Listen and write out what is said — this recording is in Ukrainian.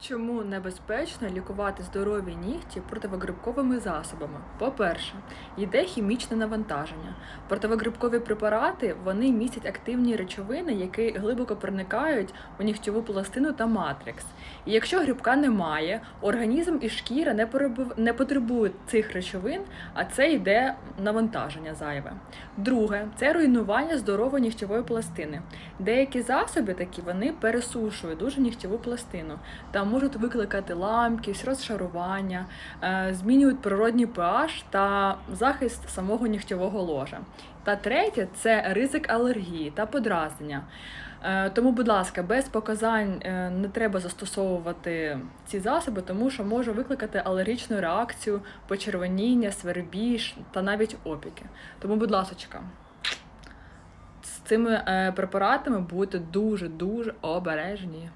Чому небезпечно лікувати здорові нігті противогрибковими засобами? По-перше, йде хімічне навантаження. Противогрибкові препарати вони містять активні речовини, які глибоко проникають у нігтєву пластину та матрикс. І якщо грибка немає, організм і шкіра не перебив- не потребують цих речовин, а це йде навантаження зайве. Друге це руйнування здорової нігтєвої пластини. Деякі засоби такі вони пересушують дуже нігтєву пластину та можуть викликати ламкість, розшарування, е, змінюють природній pH та захист самого нігтєвого ложа. Та третє це ризик алергії та подразнення. Е, Тому, будь ласка, без показань е, не треба застосовувати ці засоби, тому що може викликати алергічну реакцію, почервоніння, свербіж та навіть опіки. Тому, будь ласка, з цими препаратами будьте дуже дуже обережні.